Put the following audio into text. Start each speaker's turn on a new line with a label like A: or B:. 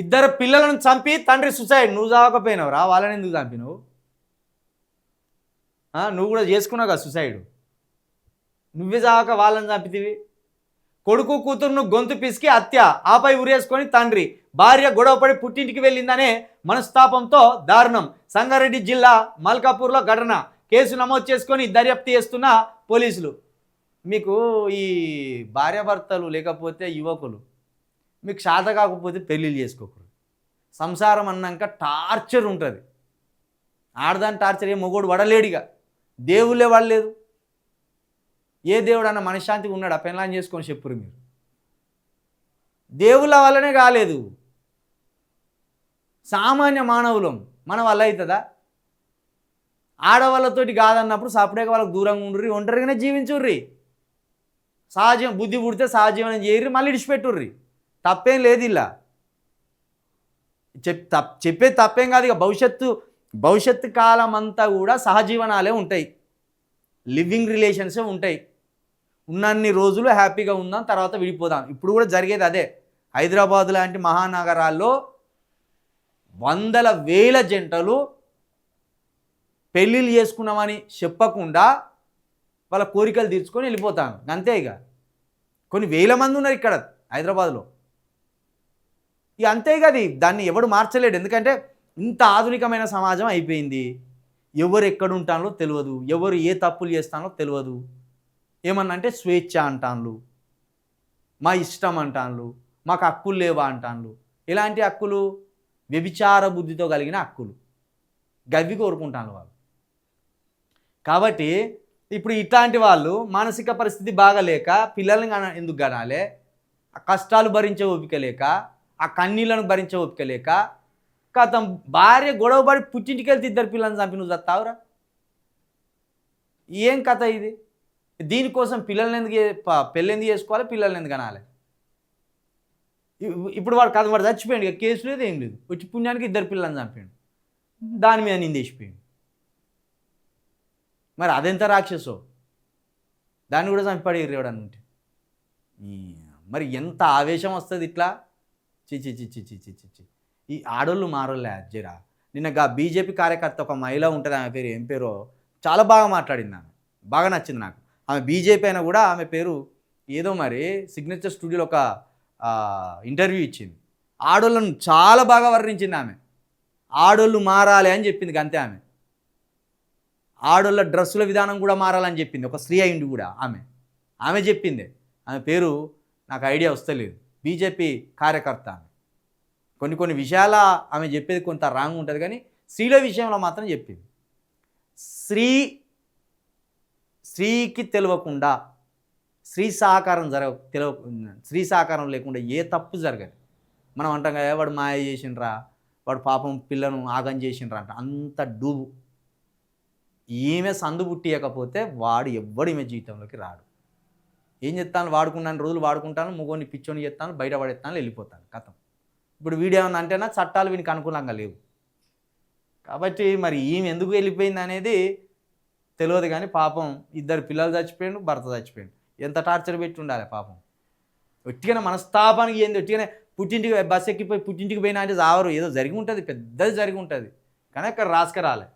A: ఇద్దరు పిల్లలను చంపి తండ్రి సుసైడ్ నువ్వు చావకపోయినావు రా వాళ్ళని ఎందుకు చంపినావు? నువ్వు కూడా చేసుకున్నావు కదా సుసైడ్ నువ్వే చావక వాళ్ళని చంపితివి? కొడుకు కూతురును గొంతు పిసికి హత్య ఆపై ఉరేసుకొని తండ్రి భార్య గొడవపడి పుట్టింటికి వెళ్ళిందనే మనస్తాపంతో దారుణం. సంగారెడ్డి జిల్లా మల్కాపూర్లో ఘటన. కేసు నమోదు చేసుకొని దర్యాప్తు చేస్తున్న పోలీసులు. మీకు ఈ భార్యాభర్తలు లేకపోతే యువకులు మీకు శాత కాకపోతే పెళ్ళిళ్ళు చేసుకోకూడదు. సంసారం అన్నాక టార్చర్ ఉంటుంది. ఆడదాని టార్చర్ ఏ మొగోడు వడలేడిగా దేవుళ్ళే పడలేదు ఏ దేవుడు అన్న మనశ్శాంతిగా ఉన్నాడు? ఆ పెళ్ళాన్ని చేసుకొని చెప్పురు మీరు. దేవుళ్ళ వల్లనే కాలేదు. సామాన్య మానవులం మన వల్ల అవుతుందా ఆడవాళ్ళతోటి కాదన్నప్పుడు సపరేక వాళ్ళకి దూరంగా ఉండ్రి ఒంటరిగానే జీవించుర్రి. సహజం బుద్ధి పుడితే సహజీవనం చేయర్రి మళ్ళీ ఇడిచిపెట్టుర్రి తప్పేం లేదు ఇలా. చెప్ తప్ చెప్పేది తప్పేం కాదు ఇక భవిష్యత్తు భవిష్యత్తు కాలం అంతా కూడా సహజీవనాలే ఉంటాయి. లివింగ్ రిలేషన్సే ఉంటాయి. ఉన్నన్ని రోజులు హ్యాపీగా ఉందాం తర్వాత విడిపోదాం. ఇప్పుడు కూడా జరిగేది అదే. హైదరాబాద్ లాంటి మహానగరాల్లో వందల వేల జంటలు పెళ్ళిళ్ళు చేసుకున్నామని చెప్పకుండా వాళ్ళ కోరికలు తీర్చుకొని వెళ్ళిపోతాను. అంతే ఇక. కొన్ని వేల మంది ఉన్నారు ఇక్కడ హైదరాబాద్లో. ఇక అంతే కదా దాన్ని ఎవడు మార్చలేడు. ఎందుకంటే ఇంత ఆధునికమైన సమాజం అయిపోయింది. ఎవరు ఎక్కడ ఉంటానో తెలియదు. ఎవరు ఏ తప్పులు చేస్తానో తెలియదు. ఏమన్నా అంటే స్వేచ్ఛ అంటాన్లు. మా ఇష్టం అంటాన్లు. మాకు హక్కులు లేవా అంటాన్లు. ఎలాంటి హక్కులు? వ్యభిచార బుద్ధితో కలిగిన హక్కులు. గవ్వి కోరుకుంటాను వాళ్ళు. కాబట్టి ఇప్పుడు ఇట్లాంటి వాళ్ళు మానసిక పరిస్థితి బాగలేక పిల్లల్ని ఎందుకు గడాలి కష్టాలు భరించే ఓపిక లేక ఆ కన్నీళ్ళను భరించే ఓపిక లేక కథం భార్య గొడవపడి పుట్టింటికి వెళ్తే ఇద్దరు పిల్లల్ని చంపి నువ్వు చస్తావురా? ఏం కథ ఇది? దీనికోసం పిల్లల్ని ఎందుకు చే- పెళ్ళి ఎందుకు చేసుకోవాలి? పిల్లల్ని ఎందుకు కనాలి ఇ- ఇప్పుడు వాడు కథ వాడు చచ్చిపోయాడు ఇక కేసు లేదు ఏం లేదు. వచ్చి పుణ్యానికి ఇద్దరు పిల్లల్ని చంపాడు. దాని మీద నిందేసిపోయాడు. మరి అదెంత రాక్షసో? దాన్ని కూడా చంపాడు ఎవడని అనుకుంటే మరి ఎంత ఆవేశం వస్తుంది ఇట్లా? చిచి చిచి చిచి చిచి ఈ ఆడోళ్ళు మారోళ్ళే అజ్జరా. నిన్న గా బీజేపీ కార్యకర్త ఒక మహిళ ఉంటుంది ఆమె పేరు ఏం పేరో చాలా బాగా మాట్లాడింది ఆమె. బాగా నచ్చింది నాకు. ఆమె బీజేపీ అయినా కూడా ఆమె పేరు ఏదో మరి సిగ్నేచర్ స్టూడియోలో ఒక ఇంటర్వ్యూ ఇచ్చింది. ఆడోళ్ళను చాలా బాగా వర్ణించింది ఆమె. ఆడోళ్ళు మారాలి అని చెప్పింది అంతే ఆమె. ఆడోళ్ళ డ్రెస్సుల విధానం కూడా మారాలని చెప్పింది. ఒక స్త్రీ అయింది కూడా ఆమె. ఆమె చెప్పింది. ఆమె పేరు నాకు ఐడియా వస్తలేదు. బీజేపీ కార్యకర్త ఆమె. కొన్ని కొన్ని విషయాల ఆమె చెప్పేది కొంత రాంగ్ ఉంటుంది కానీ స్త్రీల విషయంలో మాత్రం చెప్పింది. స్త్రీ స్త్రీకి తెలియకుండా స్త్రీ సహకారం జరగ తెలవ స్త్రీ సహకారం లేకుండా ఏ తప్పు జరగదు. మనం అంటాం కదా వాడు మాయ చేసిండ్రా వాడు పాపం పిల్లను ఆగం చేసిండ్రా అంట. అంత డూబు. ఈమె సందు పుట్టియకపోతే వాడు ఎవ్వడు ఈమె జీవితంలోకి రాడు. ఏం చెప్తాను వాడుకున్నాను రోజులు వాడుకుంటాను ముగోని పిచ్చోని చెప్తాను బయట పడేస్తాను వెళ్ళిపోతాను కథం. ఇప్పుడు వీడియో ఏమన్నా అంటేనా చట్టాలు వీనికి అనుకూలంగా లేవు. కాబట్టి మరి ఈమె ఎందుకు వెళ్ళిపోయింది అనేది తెలియదు కానీ పాపం ఇద్దరు పిల్లలు చచ్చిపోయాడు భర్త చచ్చిపోయాడు. ఎంత టార్చర్ పెట్టి ఉండాలి పాపం? ఒట్టిగానే మనస్తాపానికి ఏంది? ఒట్టిగానే పుట్టింటికి బస్ ఎక్కిపోయి పుట్టింటికి పోయినా అంటే చావరు. ఏదో జరిగి ఉంటుంది పెద్దది జరిగి ఉంటుంది. కానీ అక్కడ రాసుకరాలే